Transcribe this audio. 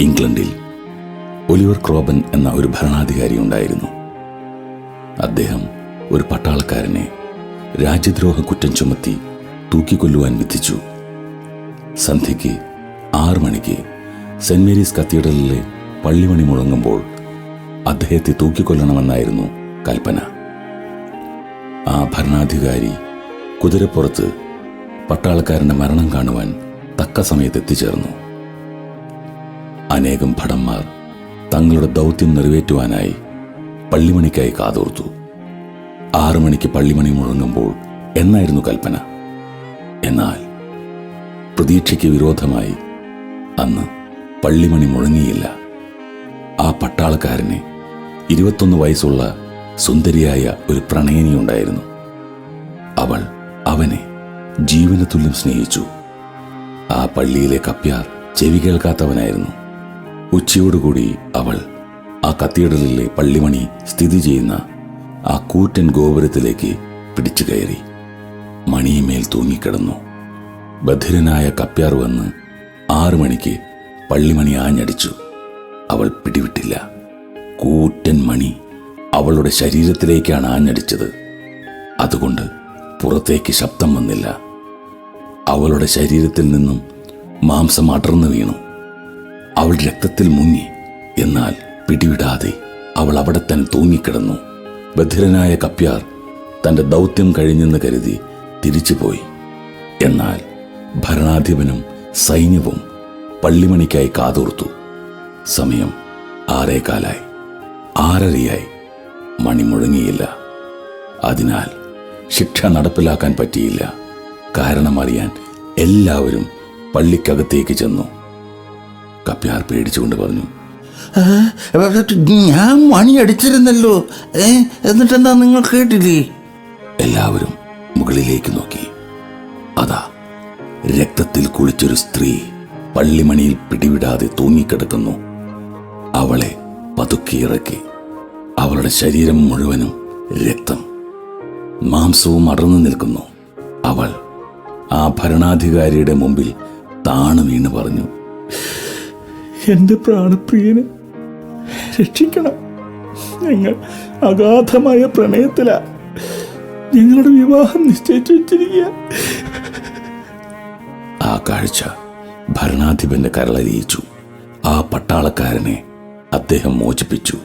ഇംഗ്ലണ്ടിൽ ഒലിവർ ക്രോബൻ എന്ന ഒരു ഭരണാധികാരി ഉണ്ടായിരുന്നു. അദ്ദേഹം ഒരു പട്ടാളക്കാരനെ രാജ്യദ്രോഹ കുറ്റം ചുമത്തി തൂക്കിക്കൊല്ലുവാൻ വിധിച്ചു. സന്ധ്യയ്ക്ക് ആറു മണിക്ക് സെന്റ് മേരീസ് കത്തീഡ്രലിലെ പള്ളിമണി മുഴങ്ങുമ്പോൾ അദ്ദേഹത്തെ തൂക്കിക്കൊല്ലണമെന്നായിരുന്നു കൽപ്പന. ആ ഭരണാധികാരി കുതിരപ്പുറത്ത് പട്ടാളക്കാരന്റെ മരണം കാണുവാൻ തക്ക സമയത്ത് എത്തിച്ചേർന്നു. അനേകം ഭടന്മാർ തങ്ങളുടെ ദൗത്യം നിറവേറ്റുവാനായി പള്ളിമണിക്കായി കാതോർത്തു. ആറു മണിക്ക് പള്ളിമണി മുഴങ്ങുമ്പോൾ എന്നായിരുന്നു കൽപ്പന? എന്നാൽ പ്രതീക്ഷയ്ക്ക് വിരോധമായി അന്ന് പള്ളിമണി മുഴങ്ങിയില്ല. ആ പട്ടാളക്കാരന് ഇരുപത്തൊന്ന് വയസ്സുള്ള സുന്ദരിയായ ഒരു പ്രണയിനിയുണ്ടായിരുന്നു അവൾ അവനെ ജീവനത്തുല്യം സ്നേഹിച്ചു. ആ പള്ളിയിലെ കപ്യാർ ചെവി കേൾക്കാത്തവനായിരുന്നു. ഉച്ചയോടുകൂടി അവൾ ആ കത്തീഡ്രലിലെ പള്ളിമണി സ്ഥിതി ചെയ്യുന്ന ആ കൂറ്റൻ ഗോപുരത്തിലേക്ക് പിടിച്ചു കയറി. മണിയുമേൽ തൂങ്ങിക്കിടന്നു. ബധിരനായ കപ്യാർ വന്ന് ആറു മണിക്ക് പള്ളിമണി ആഞ്ഞടിച്ചു. അവൾ പിടിവിട്ടില്ല. കൂറ്റൻ മണി അവളുടെ ശരീരത്തിലേക്കാണ് ആഞ്ഞടിച്ചത്. അതുകൊണ്ട് പുറത്തേക്ക് ശബ്ദം വന്നില്ല. അവളുടെ ശരീരത്തിൽ നിന്നും മാംസം അടർന്നു വീണു. അവൾ രക്തത്തിൽ മുങ്ങി. എന്നാൽ പിടിവിടാതെ അവൾ അവിടെ തന്നെ തൂങ്ങിക്കിടന്നു. ബധിരനായ കപ്യാർ തന്റെ ദൗത്യം കഴിഞ്ഞെന്ന് കരുതി തിരിച്ചുപോയി. എന്നാൽ ഭരണാധിപനും സൈന്യവും പള്ളിമണിക്കായി കാതോർത്തു. സമയം ആറേകാലായി. ആരറിയായി മണി മുഴങ്ങിയില്ല. അതിനാൽ ശിക്ഷ നടപ്പിലാക്കാൻ പറ്റിയില്ല. കാരണമറിയാൻ എല്ലാവരും പള്ളിക്കകത്തേക്ക് ചെന്നു. കപ്യാർ പേടിച്ചുകൊണ്ട് പറഞ്ഞു ഞാൻ മണി അടിച്ചിരുന്നല്ലോ ഏ എന്നിട്ടെന്താ നിങ്ങൾ കേട്ടില്ലേ? എല്ലാവരും മുകളിലേക്ക് നോക്കി. അതാ രക്തത്തിൽ കുളിച്ചൊരു സ്ത്രീ പള്ളിമണിയിൽ പിടിവിടാതെ തൂങ്ങിക്കിടക്കുന്നു. അവളെ പതുക്കി ഇറക്കി. അവളുടെ ശരീരം മുഴുവനും രക്തം. മാംസവും അടർന്നു നിൽക്കുന്നു. അവൾ ആ ഭരണാധികാരിയുടെ മുമ്പിൽ താണു വീണ് പറഞ്ഞു എന്റെ പ്രാണപ്രിയനെ രക്ഷിക്കണം. ഞങ്ങൾ അഗാധമായ പ്രണയത്തിലാ. ഞങ്ങളുടെ വിവാഹം നിശ്ചയിച്ചു വെച്ചിരിക്കുക ആ കാഴ്ച ഭരണാധിപന്റെ കരളരിയിച്ചു. ആ പട്ടാളക്കാരനെ അദ്ദേഹം മോചിപ്പിച്ചു.